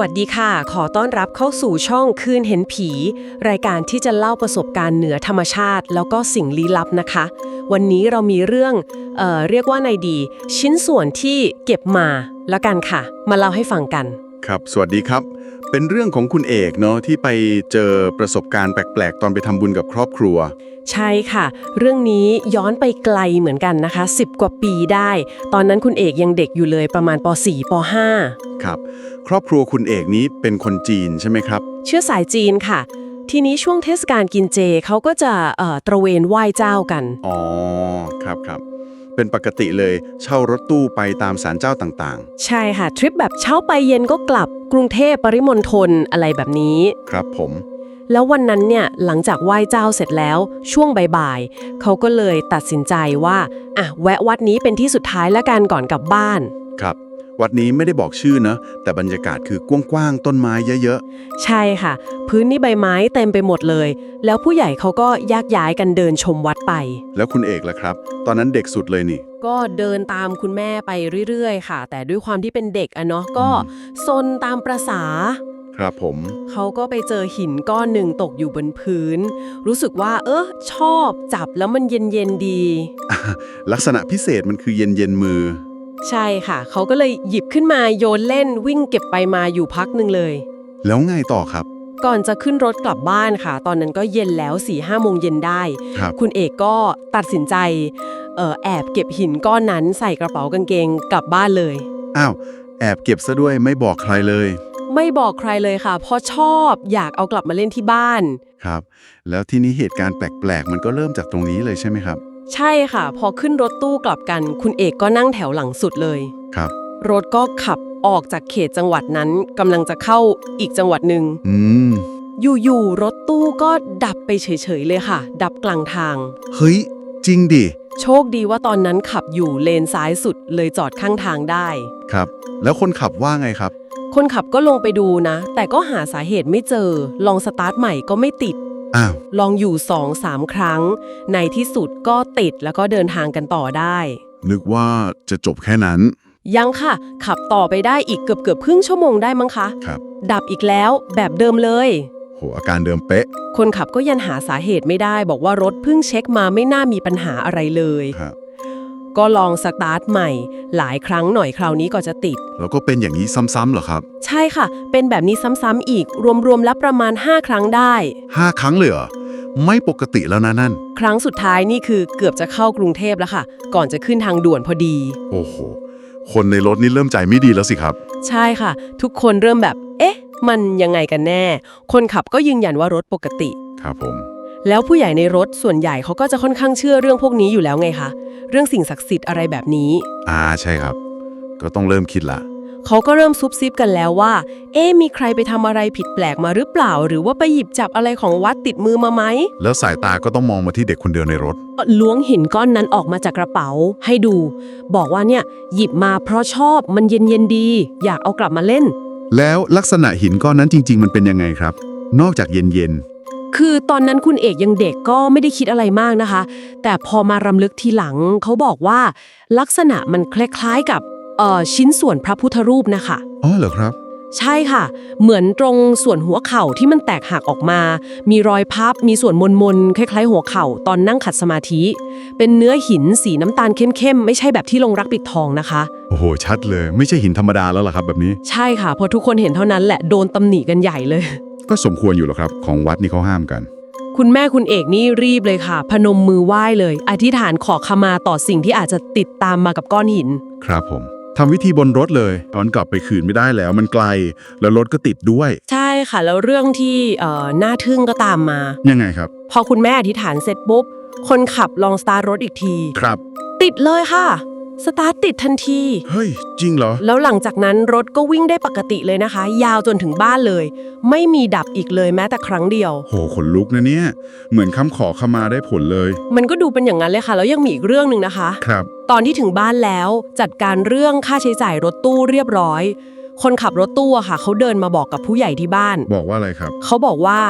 วัสดีค่ะ ขอต้อนรับเข้าสู่ช่องคืนเห็นผี รายการที่จะเล่าประสบการณ์เหนือธรรมชาติ แล้วก็สิ่งลี้ลับนะคะ วันนี้เรามีเรื่องเอ่อเรียกว่าในดี ชิ้นส่วนที่เก็บมาแล้วกันค่ะ มาเล่าให้ฟังกัน ครับ สวัสดีครับ เป็นเรื่องของคุณเอกเนาะที่ไปเจอประสบการณ์แปลกๆ ตอนไปทำบุญกับครอบครัว ใช่ค่ะ เรื่องนี้ย้อนไปไกลเหมือนกันนะคะ 10 กว่าปีได้ ตอนนั้นคุณเอกยังเด็กอยู่เลยประมาณป .4 ป .5 ครับ ครอบครัวคุณเอกนี้เป็นคนจีนใช่ไหมครับ เชื้อสายจีนค่ะ ทีนี้ช่วงเทศกาลกินเจเขาก็จะเอ่อตระเวนไหว้เจ้ากัน อ๋อ ครับครับ เป็นปกติเลยเช่ารถตู้ไปตามศาลเจ้าต่างใช่ค่ะ ทริปแบบเช้าไปเย็นก็กลับกรุงเทพปริมณฑลอะไรแบบนี้ ๆ ครับผม แล้ววันนั้นเนี่ยหลังจากไหว้เจ้าเสร็จแล้วช่วงบ่ายๆเขาก็เลยตัดสินใจว่าอะแวะวัดนี้เป็นที่สุดท้ายแล้วกันก่อนกลับบ้าน ครับ วัดนี้ไม่ได้บอกชื่อนะ แต่บรรยากาศคือกว้างๆต้นไม้เยอะใช่ค่ะ พื้นนี่ใบไม้เต็มไปหมดเลย แล้วผู้ใหญ่เขาก็แยกย้ายกันเดินชมวัดไป ๆ แล้วคุณเอกล่ะครับ ตอนนั้นเด็กสุดเลยนี่ ก็เดินตามคุณแม่ไปเรื่อยๆ ค่ะ แต่ด้วยความที่เป็นเด็กอะเนาะก็ซนตามประษา ครับผม เขาก็ไปเจอหินก้อนหนึ่งตกอยู่บนพื้น รู้สึกว่า เออชอบจับแล้วมันเย็นๆดี ลักษณะพิเศษมันคือเย็นเย็นๆมือ ใช่ค่ะ เขาก็เลยหยิบขึ้นมาโยนเล่นวิ่งเก็บไปมาอยู่พักหนึ่งเลย แล้วไงต่อครับ ก่อนจะขึ้นรถกลับบ้านค่ะ ตอนนั้นก็เย็นแล้ว4ี่ห้าโมงเย็นได้ ครับ คุณเอกก็ตัดสินใจเอ่อแอบเก็บหินก้อนนั้นใส่กระเป๋ากางเกงกลับบ้านเลย อ้าว แอบเก็บซะด้วยไม่บอกใครเลย ไม่บอกใครเลยค่ะ เพราะชอบอยากเอากลับมาเล่นที่บ้าน ครับ แล้วที่นี้เหตุการณ์แปลกๆ มันก็เริ่มจากตรงนี้เลยใช่ไหมครับ ใช่ค่ะ พอขึ้นรถตู้กลับกัน คุณเอกก็นั่งแถวหลังสุดเลย ครับ รถก็ขับออกจากเขตจังหวัดนั้นกำลังจะเข้าอีกจังหวัดหนึ่ง อืม อยู่ๆ รถตู้ก็ดับไปเฉยๆเลยค่ะ ดับกลางทาง เฮ้ย จริงดิ โชคดีว่าตอนนั้นขับอยู่เลนซ้ายสุดเลยจอดข้างทางได้ ครับ แล้วคนขับว่าไงครับ คนขับก็ลงไปดูนะ แต่ก็หาสาเหตุไม่เจอ ลองสตาร์ทใหม่ก็ไม่ติด อ้าว ลองอยู่สองสามครั้ง ในที่สุดก็ติดแล้วก็เดินทางกันต่อได้ นึกว่าจะจบแค่นั้น ยังค่ะ ขับต่อไปได้อีกเกือบเกือบๆครึ่งชั่วโมงได้มั้งคะ ครับ ดับอีกแล้วแบบเดิมเลย โห อาการเดิมเป๊ะคนขับก็ยังหาสาเหตุไม่ได้ บอกว่ารถเพิ่งเช็คมาไม่น่ามีปัญหาอะไรเลย ครับ ก็ลองสตาร์ทใหม่ หลายครั้งหน่อยคราวนี้ก็จะติด แล้วก็เป็นอย่างนี้ซ้ำๆเหรอครับ ใช่ค่ะ เป็นแบบนี้ซ้ำๆอีก รวมๆแล้วประมาณ 5 ครั้งได้ห้าครั้งเลยเหรอ ไม่ปกติแล้วนะนั่น ครั้งสุดท้ายนี่คือเกือบจะเข้ากรุงเทพแล้วค่ะ ก่อนจะขึ้นทางด่วนพอดี โอ้โห คนในรถนี่เริ่มใจไม่ดีแล้วสิครับ ใช่ค่ะ ทุกคนเริ่มแบบ เอ๊ะ มันยังไงกันแน่ คนขับก็ยืนยันว่ารถปกติ ครับผม แล้วผู้ใหญ่ในรถส่วนใหญ่เขาก็จะค่อนข้างเชื่อเรื่องพวกนี้อยู่แล้วไงคะ เรื่องสิ่งศักดิ์สิทธิ์อะไรแบบนี้ อ่าใช่ครับ ก็ต้องเริ่มคิดละเขาก็เริ่มซุบซิบกันแล้วว่า เอ๊ะมีใครไปทำอะไรผิดแปลกมาหรือเปล่า หรือว่าไปหยิบจับอะไรของวัดติดมือมาไหมแล้วสายตาก็ต้องมองมาที่เด็กคนเดียวในรถ ล้วงหินก้อนนั้นออกมาจากกระเป๋า ให้ดู บอกว่าเนี่ย หยิบมาเพราะชอบมันเย็นเย็นๆดี อยากเอากลับมาเล่น แล้วลักษณะหินก้อนนั้นจริง ๆ มันเป็นยังไงครับ นอกจากเย็น คือตอนนั้นคุณเอกยังเด็กก็ไม่ได้คิดอะไรมากนะคะ แต่พอมารำลึกทีหลังเขาบอกว่า ลักษณะมันคล้ายๆกับเอ่อชิ้นส่วนพระพุทธรูปนะคะๆอ๋อเหรอครับ ใช่ค่ะ เหมือนตรงส่วนหัวเข่าที่มันแตกหักออกมา มีรอยพับ มีส่วนมนๆคล้ายๆ หัวเข่าตอนนั่งขัดสมาธิ เป็นเนื้อหินสีน้ำตาลเข้มๆ ไม่ใช่แบบที่ลงรักปิดทองนะคะ โอ้โห ชัดเลย ไม่ใช่หินธรรมดาแล้วล่ะครับแบบนี้ ใช่ค่ะ พอทุกคนเห็นเท่านั้นแหละ โดนตำหนิกันใหญ่เลย ก็สมควรอยู่หรอครับ ของวัดนี่เขาห้ามกัน คุณแม่คุณเอกนี่รีบเลยค่ะ พนมมือไหว้เลย อธิษฐานขอขมาต่อสิ่งที่อาจจะติดตามมากับก้อนหิน ครับผมทำวิธีบนรถเลยย้อนกลับไปคืนไม่ได้แล้ว มันไกล แล้วรถก็ติดด้วย ใช่ค่ะ แล้วเรื่องที่เอ่อน่าทึ่งก็ตามมา ยังไงครับ พอคุณแม่อธิษฐานเสร็จปุ๊บ คนขับลองสตาร์ทรถอีกที ครับ ติดเลยค่ะ สตาร์ทติดทันที เฮ้ย จริงเหรอ แล้วหลังจากนั้นรถก็วิ่งได้ปกติเลยนะคะ ยาวจนถึงบ้านเลย ไม่มีดับอีกเลยแม้แต่ครั้งเดียว โหขนลุกนะเนี่ย เหมือนคำขอขมาได้ผลเลย มันก็ดูเป็นอย่างนั้นเลยค่ะ แล้วยังมีอีกเรื่องหนึ่งนะคะ ครับ ตอนที่ถึงบ้านแล้วจัดการเรื่องค่าใช้จ่ายรถตู้เรียบร้อย คนขับรถตู้อะค่ะเขาเดินมาบอกกับผู้ใหญ่ที่บ้าน บอกว่าอะไรครับ เขาบอกว่า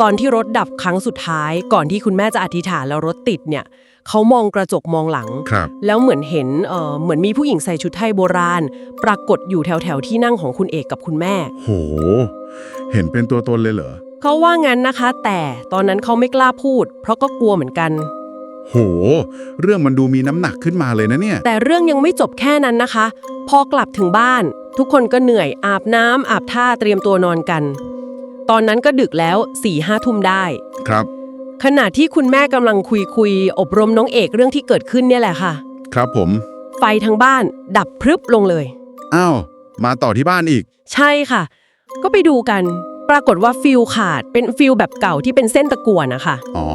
ตอนที่รถดับครั้งสุดท้าย ก่อนที่คุณแม่จะอธิษฐานแล้วรถติดเนี่ย เขามองกระจกมองหลังครับแล้วเหมือนเห็นเอ่อเหมือนมีผู้หญิงใส่ชุดไทยโบราณ ปรากฏอยู่แถวแถวๆที่นั่งของคุณเอกกับคุณแม่ โห เห็นเป็นตัวตนเลยเหรอเขาว่างั้นนะคะ แต่ตอนนั้นเขาไม่กล้าพูด เพราะก็กลัวเหมือนกัน โห เรื่องมันดูมีน้ำหนักขึ้นมาเลยนะเนี่ย แต่เรื่องยังไม่จบแค่นั้นนะคะ พอกลับถึงบ้าน ทุกคนก็เหนื่อยอาบน้ำอาบท่าเตรียมตัวนอนกัน ตอนนั้นก็ดึกแล้วสี่ห้าทุ่มได้ ครับ ขณะที่คุณแม่กำลังคุยคุยๆอบรมน้องเอกเรื่องที่เกิดขึ้นเนี่ยแหละค่ะ ครับผม ไฟทั้งบ้านดับพรึบลงเลย อ้าว มาต่อที่บ้านอีก ใช่ค่ะ ก็ไปดูกัน ปรากฏว่าฟิลขาดเป็นฟิลแบบเก่าที่เป็นเส้นตะกั่วนะคะ อ๋อ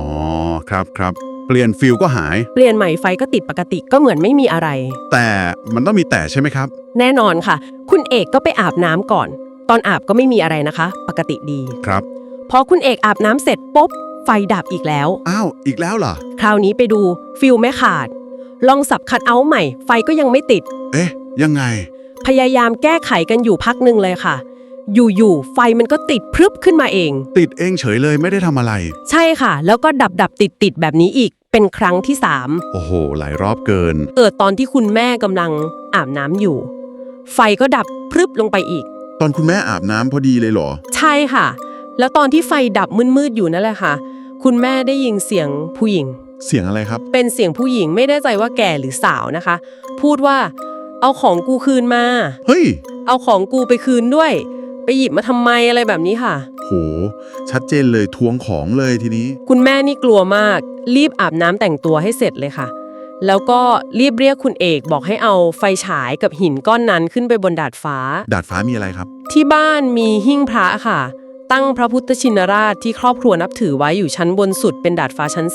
ครับครับ เปลี่ยนฟิลก็หาย เปลี่ยนใหม่ไฟก็ติดปกติก็เหมือนไม่มีอะไร แต่มันต้องมีแต่ใช่ไหมครับ แน่นอนค่ะ คุณเอกก็ไปอาบน้ำก่อน ตอนอาบก็ไม่มีอะไรนะคะ ปกติดี ครับ พอคุณเอกอาบน้ำเสร็จปุ๊บ ไฟดับอีกแล้ว อ้าว อีกแล้วเหรอ คราวนี้ไปดูฟิลไม่ขาด ลองสับคัดเอาท์ใหม่ ไฟก็ยังไม่ติด เอ๊ะ ยังไง พยายามแก้ไขกันอยู่พักหนึ่งเลยค่ะ อยู่ๆไฟมันก็ติดพรึบขึ้นมาเอง ติดเองเฉยเลยไม่ได้ทำอะไร ใช่ค่ะ แล้วก็ดับดับติดติดๆแบบนี้อีก เป็นครั้งที่สามโอ้โห หลายรอบเกิน เกิดตอนที่คุณแม่กำลังอาบน้ำอยู่ ไฟก็ดับพรึบลงไปอีก ตอนคุณแม่อาบน้ำพอดีเลยเหรอ ใช่ค่ะ แล้วตอนที่ไฟดับมืดๆอยู่นั่นแหละค่ะ คุณแม่ได้ยินเสียงผู้หญิง เสียงอะไรครับ เป็นเสียงผู้หญิงไม่ได้ใจว่าแก่หรือสาวนะคะ พูดว่า เอาของกูคืนมา เฮ้ย เอาของกูไปคืนด้วย ไปหยิบมาทำไมอะไรแบบนี้ค่ะ โห ชัดเจนเลยทวงของเลยทีนี้ คุณแม่นี่กลัวมาก รีบอาบน้ำแต่งตัวให้เสร็จเลยค่ะ แล้วก็รีบเรียกคุณเอกบอกให้เอาไฟฉายกับหินก้อนนั้นขึ้นไปบนดาดฟ้า ดาดฟ้ามีอะไรครับ ที่บ้านมีหิ้งพระค่ะ ตั้งพระพุทธชินราชที่ครอบครัวนับถือไว้อยู่ชั้นบนสุดเป็นดาดฟ้าชั้น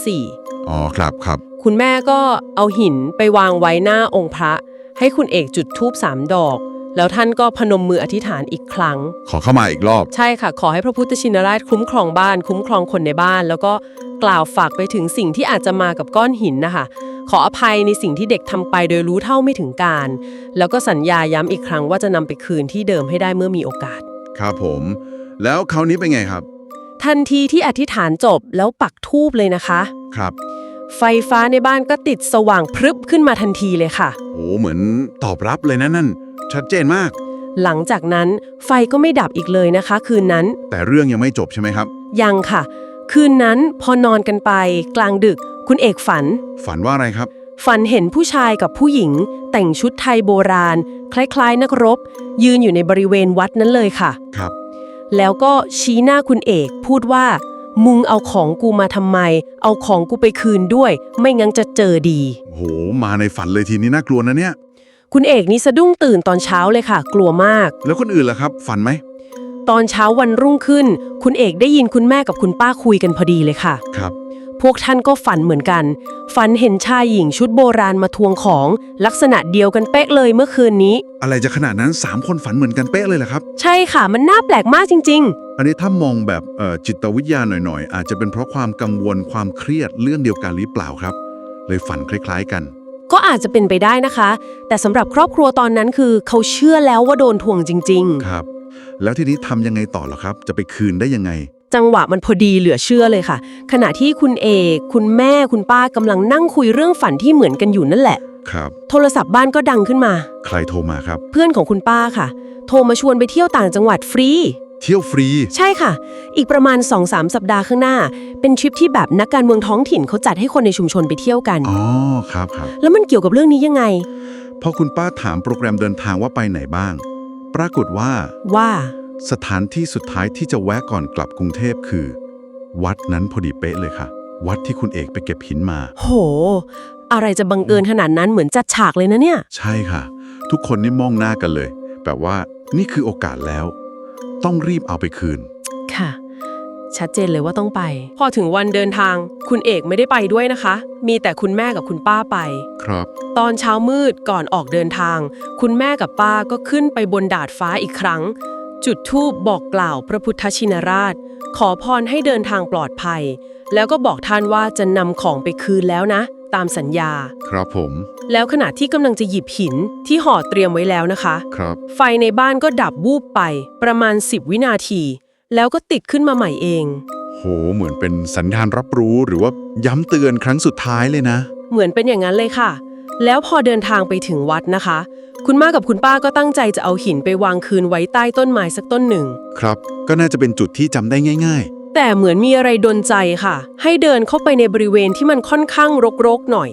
อ๋อครับครับ 4 คุณแม่ก็เอาหินไปวางไว้หน้าองค์พระ ให้คุณเอกจุดธูปสามดอก แล้วท่านก็พนมมืออธิษฐานอีกครั้ง ขอเข้ามาอีกรอบ ใช่ค่ะ ขอให้พระพุทธชินราชคุ้มครองบ้าน คุ้มครองคนในบ้าน แล้วก็กล่าวฝากไปถึงสิ่งที่อาจจะมากับก้อนหินนะคะ ขออภัยในสิ่งที่เด็กทำไปโดยรู้เท่าไม่ถึงการ แล้วก็สัญญาย้ำอีกครั้งว่าจะนำไปคืนที่เดิมให้ได้เมื่อมีโอกาส ครับผม แล้วคราวนี้เป็นไงครับ ทันทีที่อธิษฐานจบแล้วปักธูปเลยนะคะ ครับ ไฟฟ้าในบ้านก็ติดสว่างพรึบขึ้นมาทันทีเลยค่ะโหเหมือนตอบรับเลยนะนั่น ชัดเจนมาก หลังจากนั้นไฟก็ไม่ดับอีกเลยนะคะ คืนนั้น แต่เรื่องยังไม่จบใช่ไหมครับ ยังค่ะ คืนนั้นพอนอนกันไป กลางดึก คุณเอกฝัน ฝันว่าอะไรครับ ฝันเห็นผู้ชายกับผู้หญิง แต่งชุดไทยโบราณ คล้ายๆ นักรบ ยืนอยู่ในบริเวณวัดนั้นเลยค่ะ ครับ แล้วก็ชี้หน้าคุณเอกพูดว่า มึงเอาของกูมาทำไม เอาของกูไปคืนด้วย ไม่งั้นจะเจอดีโห มาในฝันเลยทีนี้น่ากลัวนะเนี่ย คุณเอกนี่สะดุ้งตื่นตอนเช้าเลยค่ะ กลัวมาก แล้วคนอื่นล่ะครับ ฝันไหม ตอนเช้าวันรุ่งขึ้น คุณเอกได้ยินคุณแม่กับคุณป้าคุยกันพอดีเลยค่ะ ครับ พวกท่านก็ฝันเหมือนกัน ฝันเห็นชายหญิงชุดโบราณมาทวงของ ลักษณะเดียวกันเป๊ะเลยเมื่อคืนนี้ อะไรจะขนาดนั้น 3 คนฝันเหมือนกันเป๊ะเลยเหรอครับ ใช่ค่ะมันน่าแปลกมากจริง อันนี้ถ้ามองแบบเอ่อจิตวิทยาหน่อยๆ อาจจะเป็นเพราะความกังวลความเครียดเรื่องเดียวกันหรือเปล่าครับ เลยฝันคล้าย ๆ กัน ๆ ก็อาจจะเป็นไปได้นะคะ แต่สำหรับครอบครัวตอนนั้นคือ เขาเชื่อแล้วว่าโดนทวงจริงครับ แล้วทีนี้ทำยังไงต่อเหรอครับ จะไปคืนได้ยังไงๆ จังหวะมันพอดีเหลือเชื่อเลยค่ะ ขณะที่คุณเอกคุณแม่คุณป้ากำลังนั่งคุยเรื่องฝันที่เหมือนกันอยู่นั่นแหละ ครับ โทรศัพท์บ้านก็ดังขึ้นมา ใครโทรมาครับ เพื่อนของคุณป้าค่ะ โทรมาชวนไปเที่ยวต่างจังหวัดฟรี เที่ยวฟรี ใช่ค่ะ อีกประมาณ 2-3 สัปดาห์ข้างหน้า เป็นทริปที่แบบนักการเมืองท้องถิ่นเขาจัดให้คนในชุมชนไปเที่ยวกัน อ๋อ ครับครับ แล้วมันเกี่ยวกับเรื่องนี้ยังไง พอคุณป้าถามโปรแกรมเดินทางว่าไปไหนบ้าง ปรากฏว่า ว่า สถานที่สุดท้ายที่จะแวะก่อนกลับกรุงเทพคือ วัดนั้นพอดีเป๊ะเลยค่ะ วัดที่คุณเอกไปเก็บหินมา โห อะไรจะบังเอิญขนาดนั้นเหมือนจัดฉากเลยนะเนี่ย ใช่ค่ะ ทุกคนนี่มองหน้ากันเลยแบบว่านี่คือโอกาสแล้ว ต้องรีบเอาไปคืน ค่ะ ชัดเจนเลยว่าต้องไป พอถึงวันเดินทาง คุณเอกไม่ได้ไปด้วยนะคะ มีแต่คุณแม่กับคุณป้าไป ครับ ตอนเช้ามืดก่อนออกเดินทาง คุณแม่กับป้าก็ขึ้นไปบนดาดฟ้าอีกครั้ง จุดธูปบอกกล่าวพระพุทธชินราช ขอพรให้เดินทางปลอดภัย แล้วก็บอกท่านว่าจะนำของไปคืนแล้วนะ ตามสัญญา ครับผม แล้วขณะที่กำลังจะหยิบหินที่ห่อเตรียมไว้แล้วนะคะ ครับ ไฟในบ้านก็ดับวูบไปประมาณ 10 วินาที แล้วก็ติดขึ้นมาใหม่เองโโหเหมือนเป็นสัญญาณรับรู้หรือว่าย้ำเตือนครั้งสุดท้ายเลยนะ เหมือนเป็นอย่างนั้นเลยค่ะ แล้วพอเดินทางไปถึงวัดนะคะ คุณม่ากับคุณป้าก็ตั้งใจจะเอาหินไปวางคืนไว้ใต้ต้นไม้สักต้นหนึ่ง ครับ ก็น่าจะเป็นจุดที่จำได้ง่าย แต่เหมือนมีอะไรดนใจค่ะ ให้เดินเข้าไปในบริเวณที่มันค่อนข้างรกๆหน่อย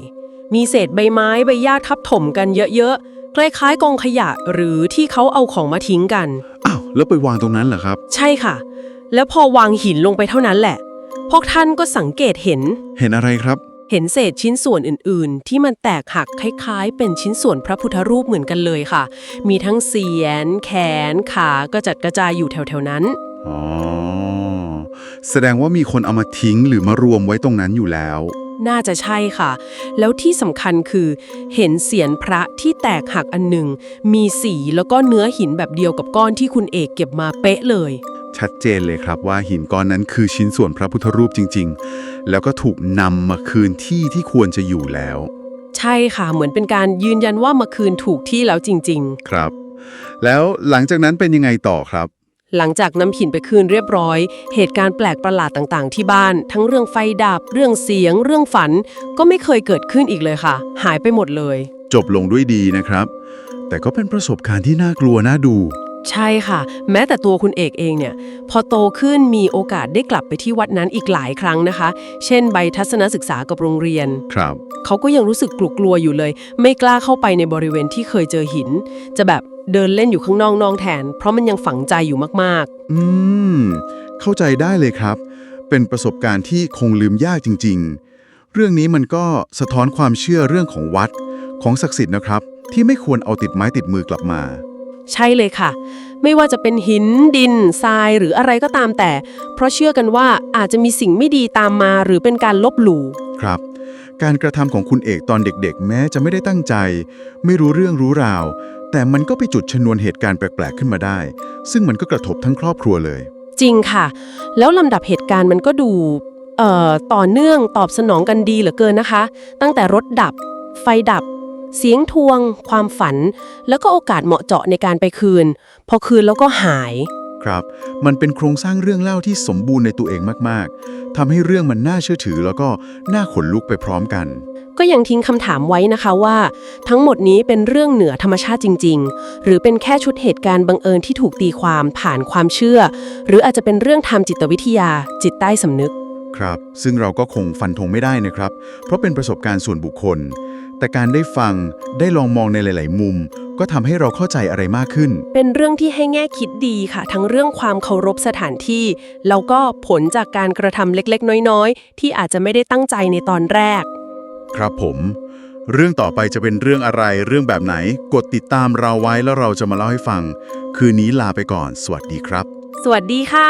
มีเศษใบไม้ใบหญ้าทับถมกันเยอะๆ คล้ายๆกองขยะหรือที่เขาเอาของมาทิ้งกัน ๆ อ้าว แล้วไปวางตรงนั้นเหรอครับ ใช่ค่ะ แล้วพอวางหินลงไปเท่านั้นแหละ พวกท่านก็สังเกตเห็น เห็นอะไรครับ เห็นเศษชิ้นส่วนอื่น ๆ ที่มันแตกหักคล้าย ๆ เป็นชิ้นส่วนพระพุทธรูปเหมือนกันเลยค่ะ มีทั้งเสียน แขน ขาก็จัดกระจายอยู่แถว ๆ นั้น อ๋อ แสดงว่ามีคนเอามาทิ้งหรือมารวมไว้ตรงนั้นอยู่แล้ว น่าจะใช่ค่ะ แล้วที่สำคัญคือ เห็นเสียนพระที่แตกหักอันหนึ่ง มีสีแล้วก็เนื้อหินแบบเดียวกับก้อนที่คุณเอกเก็บมาเป๊ะเลย ชัดเจนเลยครับว่าหินก้อนนั้นคือชิ้นส่วนพระพุทธรูปจริง ๆ แล้วก็ถูกนำมาคืนที่ที่ควรจะอยู่แล้ว ใช่ค่ะเหมือนเป็นการยืนยันว่ามาคืนถูกที่แล้วจริง ๆ ครับ แล้วหลังจากนั้นเป็นยังไงต่อครับหลังจากนำหินไปคืนเรียบร้อย เหตุการณ์แปลกประหลาดต่างๆ ที่บ้าน ทั้งเรื่องไฟดับ เรื่องเสียง เรื่องฝัน ก็ไม่เคยเกิดขึ้นอีกเลยค่ะ หายไปหมดเลย จบลงด้วยดีนะครับ แต่ก็เป็นประสบการณ์ที่น่ากลัวน่าดู ใช่ค่ะ แม้แต่ตัวคุณเอกเองเนี่ย พอโตขึ้นมีโอกาสได้กลับไปที่วัดนั้นอีกหลายครั้งนะคะ เช่นใบทัศนศึกษากับโรงเรียน ครับ เขาก็ยังรู้สึกกลัวๆอยู่เลย ไม่กล้าเข้าไปในบริเวณที่เคยเจอหิน จะแบบเดินเล่นอยู่ข้างนอกนองแทน เพราะมันยังฝังใจอยู่มากๆอืม เข้าใจได้เลยครับ เป็นประสบการณ์ที่คงลืมยากจริง ๆ เรื่องนี้มันก็สะท้อนความเชื่อเรื่องของวัด ของศักดิ์สิทธิ์นะครับ ที่ไม่ควรเอาติดไม้ติดมือกลับมา ใช่เลยค่ะ ไม่ว่าจะเป็นหินดินทรายหรืออะไรก็ตามแต่ เพราะเชื่อกันว่าอาจจะมีสิ่งไม่ดีตามมาหรือเป็นการลบหลู่ครับ การกระทำของคุณเอกตอนเด็กๆ แม้จะไม่ได้ตั้งใจ ไม่รู้เรื่องรู้ราว แต่มันก็ไปจุดชนวนเหตุการณ์แปลกๆขึ้นมาได้ ซึ่งมันก็กระทบทั้งครอบครัวเลย จริงค่ะ แล้วลำดับเหตุการณ์มันก็ดูเอ่อต่อเนื่องตอบสนองกันดีเหลือเกินนะคะ ตั้งแต่รถดับ ไฟดับ เสียงทวง ความฝัน แล้วก็โอกาสเหมาะเจาะในการไปคืน พอคืนแล้วก็หาย ครับ มันเป็นโครงสร้างเรื่องเล่าที่สมบูรณ์ในตัวเองมากๆทำให้เรื่องมันน่าเชื่อถือแล้วก็น่าขนลุกไปพร้อมกัน ก็ยังทิ้งคำถามไว้นะคะว่า ทั้งหมดนี้เป็นเรื่องเหนือธรรมชาติจริง ๆ หรือเป็นแค่ชุดเหตุการณ์บังเอิญที่ถูกตีความผ่านความเชื่อ หรืออาจจะเป็นเรื่องทางจิตวิทยา จิตใต้สำนึก ครับ ซึ่งเราก็คงฟันธงไม่ได้นะครับ เพราะเป็นประสบการณ์ส่วนบุคคล แต่การได้ฟังได้ลองมองในหลาย ๆ มุม ก็ทำให้เราเข้าใจอะไรมากขึ้น เป็นเรื่องที่ให้แง่คิดดีค่ะ ทั้งเรื่องความเคารพสถานที่ แล้วก็ผลจากการกระทำเล็ก ๆ น้อย ๆ ที่อาจจะไม่ได้ตั้งใจในตอนแรก ครับผม เรื่องต่อไปจะเป็นเรื่องอะไรเรื่องแบบไหน กดติดตามเราไว้แล้วเราจะมาเล่าให้ฟัง คืนนี้ลาไปก่อน สวัสดีครับ สวัสดีค่ะ